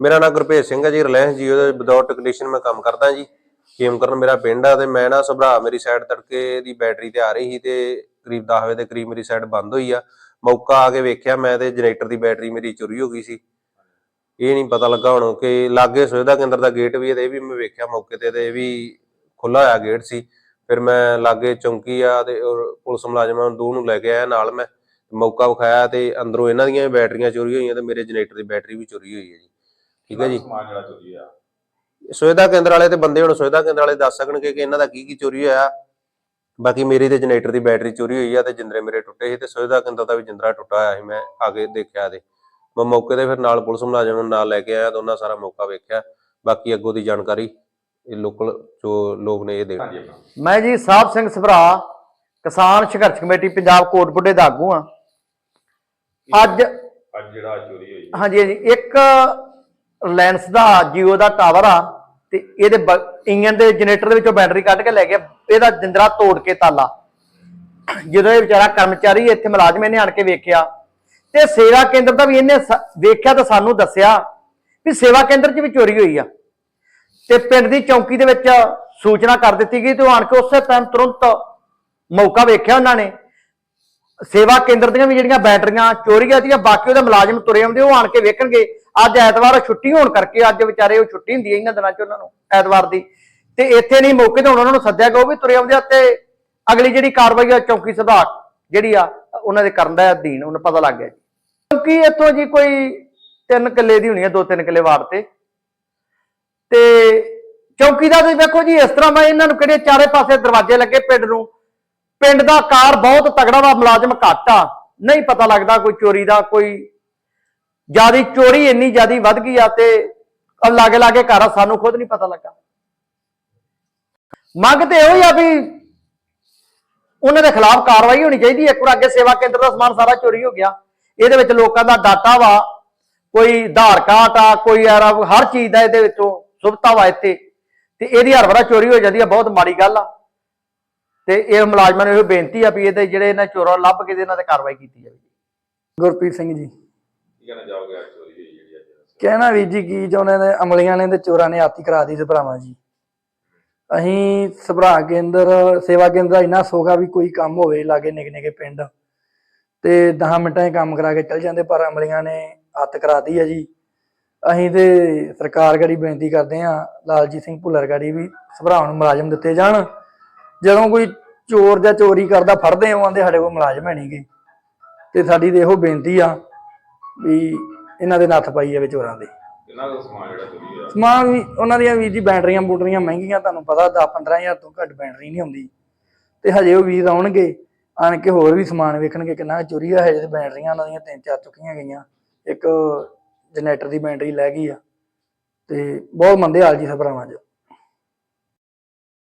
ਮੇਰਾ ਨਾਮ ਗੁਰਭੇਜ ਸਿੰਘ ਹੈ ਜੀ, ਰਿਲਾਇੰਸ ਜੀਓ ਦੇ ਵਿਦਆਊਟ ਟੈਕਨੀਸ਼ੀਅਨ ਮੈਂ ਕੰਮ ਕਰਦਾ ਜੀ। ਕਰਨ ਮੇਰਾ ਪਿੰਡ ਆ ਤੇ ਮੈਂ ਨਾ ਸੁਭਰਾ ਮੇਰੀ ਸਾਈਡ ਤੜਕੇ ਦੀ ਬੈਟਰੀ ਤੇ ਆ ਰਹੀ ਸੀ ਤੇ ਕਰੀਬ 10 ਵਜੇ ਦੇ ਕਰੀਬ ਮੇਰੀ ਸਾਈਡ ਬੰਦ ਹੋਈ ਆ। ਮੌਕਾ ਆ ਕੇ ਵੇਖਿਆ ਮੈਂ ਤੇ ਜਨਰੇਟਰ ਦੀ ਬੈਟਰੀ ਮੇਰੀ ਚੋਰੀ ਹੋ ਗਈ ਸੀ। ਇਹ ਨਹੀਂ ਪਤਾ ਲੱਗਾ ਹੁਣ ਕਿ ਲਾਗੇ ਸੁਵਿਧਾ ਕੇਂਦਰ ਦਾ ਗੇਟ ਵੀ ਹੈ ਤੇ ਇਹ ਵੀ ਮੈਂ ਵੇਖਿਆ ਮੌਕੇ ਤੇ ਤੇ ਇਹ ਵੀ ਖੁੱਲਾ ਹੋਇਆ ਗੇਟ ਸੀ। ਫਿਰ ਮੈਂ ਲਾਗੇ ਚੌਂਕੀ ਆ ਤੇ ਪੁਲਿਸ ਮੁਲਾਜ਼ਮਾਂ ਨੂੰ ਦੋ ਨੂੰ ਲੈ ਕੇ ਆਇਆ ਨਾਲ ਮੈਂ। ਮੌਕਾ ਵਿਖਾਇਆ ਤੇ ਅੰਦਰੋਂ ਇਹਨਾਂ ਦੀਆਂ ਵੀ ਬੈਟਰੀਆਂ ਚੋਰੀ ਹੋਈਆਂ ਤੇ ਮੇਰੇ ਜਨਰੇਟਰ ਦੀ ਬੈਟਰੀ ਵੀ ਚੋਰੀ ਹੋਈ ਹੈ ਜੀ। ਠੀਕ ਹੈ ਜੀ। ਸਮਾਨ ਜਿਹੜਾ ਚੋਰੀ ਆ ਸੁਵਿਧਾ ਕੇਂਦਰ ਵਾਲੇ ਤੇ ਬੰਦੇ ਹੁਣ ਸੁਵਿਧਾ ਕੇਂਦਰ ਵਾਲੇ ਦੱਸ ਸਕਣਗੇ ਕਿ ਇਹਨਾਂ ਦਾ ਕੀ ਕੀ ਚੋਰੀ ਹੋਇਆ। ਬਾਕੀ ਮੇਰੀ ਤੇ ਜਨਰੇਟਰ ਦੀ ਬੈਟਰੀ ਚੋਰੀ ਹੋਈ ਆ ਤੇ ਜਿੰਦਰੇ ਮੇਰੇ ਟੁੱਟੇ ਸੀ ਤੇ ਸੁਵਿਧਾ ਕੇਂਦਰ ਦਾ ਵੀ ਜਿੰਦਰਾ ਟੁੱਟਾ ਹੋਇਆ ਸੀ ਮੈਂ ਆਗੇ ਦੇਖਿਆ ਤੇ। ਮੈਂ ਮੌਕੇ ਤੇ ਫਿਰ ਨਾਲ ਪੁਲਿਸ ਮੁਲਾਜ਼ਮ ਨੂੰ ਨਾਲ ਲੈ ਕੇ ਆਇਆ ਤੇ ਉਹਨਾਂ ਸਾਰਾ ਮੌਕਾ ਵੇਖਿਆ। ਬਾਕੀ ਅੱਗੋਂ ਦੀ ਜਾਣਕਾਰੀ ਇਹ ਲੋਕਲ ਜੋ ਲੋਕ ਨੇ ਇਹ ਦੇ ਹਾਂਜੀ ਆਪਣਾ। ਮੈਂ ਜੀ ਸਾਹਿਬ ਸਿੰਘ ਸਭਰਾ ਕਿਸਾਨ ਸੰਘਰਸ਼ ਕਮੇਟੀ ਪੰਜਾਬ ਕੋਟਬੁੱਢੇ ਦਾ ਆਗੂ ਆ ਅੱਜ ਅੱਜ ਜਿਹੜਾ ਚੋਰੀ ਹੋਈ ਹਾਂਜੀ ਹਾਂਜੀ। ਇੱਕ ਰਿਲਾਇੰਸ ਦਾ ਜੀਓ ਦਾ ਟਾਵਰ ਆ ਤੇ ਇਹਦੇ ਇੰਜਨ ਦੇ ਜਨਰੇਟਰ ਦੇ ਵਿੱਚੋਂ ਬੈਟਰੀ ਕੱਢ ਕੇ ਲੈ ਗਿਆ। ਇਹਦਾ ਜਿੰਦਰਾ ਤੋੜ ਕੇ ਤਾਲਾ। ਜਦੋਂ ਇਹ ਵਿਚਾਰਾ ਕਰਮਚਾਰੀ ਇੱਥੇ ਮੁਲਾਜ਼ਮ ਇਹਨੇ ਆਣ ਕੇ ਵੇਖਿਆ ਤੇ ਸੇਵਾ ਕੇਂਦਰ ਦਾ ਵੀ ਇਹਨੇ ਵੇਖਿਆ ਤਾਂ ਸਾਨੂੰ ਦੱਸਿਆ ਵੀ ਸੇਵਾ ਕੇਂਦਰ 'ਚ ਵੀ ਚੋਰੀ ਹੋਈ ਆ। ਤੇ ਪਿੰਡ ਦੀ ਚੌਂਕੀ ਦੇ ਵਿੱਚ ਸੂਚਨਾ ਕਰ ਦਿੱਤੀ ਗਈ ਤੇ ਉਹ ਆਣ ਕੇ ਉਸੇ ਟਾਈਮ ਤੁਰੰਤ ਮੌਕਾ ਵੇਖਿਆ ਉਹਨਾਂ ਨੇ। ਸੇਵਾ ਕੇਂਦਰ ਦੀਆਂ ਵੀ ਜਿਹੜੀਆਂ ਬੈਟਰੀਆਂ, ਚੋਰੀਆਂ ਆ ਸੀਗੀਆਂ ਬਾਕੀ ਉਹਦੇ ਮੁਲਾਜ਼ਮ ਤੁਰੇ ਆਉਂਦੇ, ਉਹ ਆਣ ਕੇ ਵੇਖਣਗੇ। ਅੱਜ ਐਤਵਾਰ ਛੁੱਟੀ ਹੋਣ ਕਰਕੇ ਅੱਜ ਵਿਚਾਰੇ ਉਹ ਛੁੱਟੀ ਹੁੰਦੀ ਹੈ ਇਹਨਾਂ ਦਿਨਾਂ 'ਚ ਉਹਨਾਂ ਨੂੰ, ਐਤਵਾਰ ਦੀ। ਤੇ ਇੱਥੇ ਨਹੀਂ, ਮੌਕੇ ਤੇ ਹੁਣ ਉਹਨਾਂ ਨੂੰ ਸੱਦਿਆ ਗਿਆ, ਉਹ ਵੀ ਤੁਰੇ ਆਉਂਦੇ ਆ ਤੇ ਅਗਲੀ ਜਿਹੜੀ ਕਾਰਵਾਈ ਆ, ਚੌਕੀ ਸੁਧਾਰ ਜਿਹੜੀ ਆ, ਉਹਨਾਂ ਦੇ ਕਰਨ ਦਾ ਅਧੀਨ, ਉਹਨੂੰ ਪਤਾ ਲੱਗ ਗਿਆ ਜੀ। ਕਿਉਂਕਿ ਇੱਥੋਂ ਜੀ ਕੋਈ ਤਿੰਨ ਕਿੱਲੇ ਦੀ ਹੋਣੀ ਹੈ ਦੋ ਤਿੰਨ ਕਿੱਲੇ ਵਾਰ ਤੇ। ਤੇ ਚੌਕੀਦਾਰ ਤੁਸੀਂ ਵੇਖੋ ਜੀ, ਇਸ ਤਰ੍ਹਾਂ ਮੈਂ ਇਹਨਾਂ ਨੂੰ ਕਿਹੜੇ ਚਾਰੇ ਪਾਸੇ ਦਰਵਾਜ਼ੇ ਲੱਗੇ ਪਿੰਡ ਨੂੰ ਪਿੰਡ ਦਾ ਕਾਰ ਬਹੁਤ ਤਗੜਾ ਵਾ, ਮੁਲਾਜ਼ਮ ਘੱਟ ਆ। ਨਹੀਂ ਪਤਾ ਲੱਗਦਾ ਕੋਈ ਚੋਰੀ ਦਾ, ਕੋਈ ਜਿਆਦੀ ਚੋਰੀ ਇੰਨੀ ਜਿਆਦੀ ਵੱਧ ਗਈ ਆ ਤੇ ਲਾਗੇ ਲਾਗੇ ਘਰ ਆ, ਸਾਨੂੰ ਖੁਦ ਨਹੀਂ ਪਤਾ ਲੱਗਾ। ਮੰਗ ਤੇ ਇਹੋ ਹੀ ਆ ਵੀ ਉਹਨਾਂ ਦੇ ਖਿਲਾਫ ਕਾਰਵਾਈ ਹੋਣੀ ਚਾਹੀਦੀ ਹੈ ਇੱਕ ਵਾਰ ਅੱਗੇ ਸੇਵਾ ਕੇਂਦਰ ਦਾ ਸਮਾਨ ਸਾਰਾ ਚੋਰੀ ਹੋ ਗਿਆ। ਇਹਦੇ ਵਿੱਚ ਲੋਕਾਂ ਦਾ ਡਾਟਾ ਵਾ, ਕੋਈ ਆਧਾਰ ਕਾਰਡ ਆ, ਕੋਈ ਯਾਰ ਹਰ ਚੀਜ਼ ਦਾ ਇਹਦੇ ਵਿੱਚੋਂ ਸੁਭਤਾ ਵਾ ਇੱਥੇ। ਤੇ ਇਹਦੀ ਹਰ ਵਾਰ ਚੋਰੀ ਹੋ ਜਾਂਦੀ ਆ, ਬਹੁਤ ਮਾੜੀ ਗੱਲ ਆ। ਤੇ ਇਹ ਮੁਲਾਜ਼ਮਾਂ ਨੂੰ ਇਹ ਬੇਨਤੀ ਆ ਵੀ ਇਹਦੇ ਜਿਹੜੇ ਇਹਨਾਂ ਚੋਰਾਂ ਲੱਭ ਕੇ ਇਹਨਾਂ ਤੇ ਕਾਰਵਾਈ ਕੀਤੀ ਜਾਵੇ। ਗੁਰਪ੍ਰੀਤ ਸਿੰਘ ਜੀ। ਕੀ ਕਹਿਣਾ ਚਾਹੋਗੇ ਅੱਜ ਚੋਰੀ ਹੋਈ ਜਿਹੜੀ ਅੱਜ? ਕਹਿਣਾ ਵੀਰ ਜੀ ਕੀ ਚਾਹੁੰਦੇ ਨੇ ਅਮਲੀਆਂ ਨੇ ਤੇ ਚੋਰਾਂ ਨੇ ਆਤੀ ਕਰਾ ਦੀ ਸਭਰਾਵਾਂ ਜੀ। ਅਸੀਂ ਸਭਰਾ ਕੇਂਦਰ ਸੇਵਾ ਕੇਂਦਰ ਦਾ ਇੰਨਾ ਸੋਗਾ ਵੀ ਕੋਈ ਕੰਮ ਹੋਵੇ ਲਾਗੇ ਨਿੱਕੇ ਨਿੱਕੇ ਪਿੰਡ। ਤੇ 10 ਮਿੰਟਾਂ 'ਚ ਕੰਮ ਕਰਾ ਕੇ ਚਲ ਜਾਂਦੇ ਪਰ ਅਮਲੀਆਂ ਨੇ ਹੱਤ ਕਰਾਤੀ ਹੈ ਜੀ। ਅਸੀਂ ਤੇ ਸਰਕਾਰ ਗੜੀ ਬੇਨਤੀ ਕਰਦੇ ਹਾਂ ਲਾਲਜੀਤ ਸਿੰਘ ਭੁੱਲਰ ਗੜੀ ਵੀ ਸਭਰਾਵਾਂ ਨੂੰ ਮੁਲਾਜ਼ਮ ਦਿੱਤੇ ਜਾਣ। ਜਦੋਂ ਕੋਈ ਚੋਰ ਜਾਂ ਚੋਰੀ ਕਰਦਾ ਫੜਦੇ ਆਂਦੇ ਸਾਡੇ ਕੋਲ ਮੁਲਾਜ਼ਮ ਹੈ ਨਹੀਂਗੇ ਤੇ ਸਾਡੀ ਤੇ ਇਹੋ ਬੇਨਤੀ ਆ ਵੀ ਇਹਨਾਂ ਦੇ ਨੱਥ ਪਾਈ ਜਾਵੇ ਚੋਰਾਂ ਦੇ। ਕਿੰਨਾ ਕੁ ਸਮਾਨ ਜਿਹੜਾ ਚੋਰੀ ਸਮਾਨ ਵੀ ਉਹਨਾਂ ਦੀਆਂ ਵੀਰ ਜੀ ਬੈਟਰੀਆਂ ਬੂਟਰੀਆਂ ਮਹਿੰਗੀਆਂ ਤੁਹਾਨੂੰ ਪਤਾ 10 15000 ਤੋਂ ਘੱਟ ਬੈਟਰੀ ਨਹੀਂ ਹੁੰਦੀ। ਤੇ ਹਜੇ ਉਹ ਵੀਰ ਆਉਣਗੇ ਆਣ ਕੇ ਹੋਰ ਵੀ ਸਮਾਨ ਵੇਖਣਗੇ ਕਿੰਨਾ ਚੋਰੀ ਆ ਹਜੇ ਤੇ ਬੈਟਰੀਆਂ ਉਹਨਾਂ ਦੀਆਂ ਤਿੰਨ ਚਾਰ ਚੁੱਕੀਆਂ ਗਈਆਂ। ਇੱਕ ਜਨਰੇਟਰ ਦੀ ਬੈਟਰੀ ਲੈ ਗਈ ਆ। ਤੇ ਬਹੁਤ ਮੰਦੇ ਹਾਲ ਜੀ ਸਭਰਾਵਾਂ 'ਚ।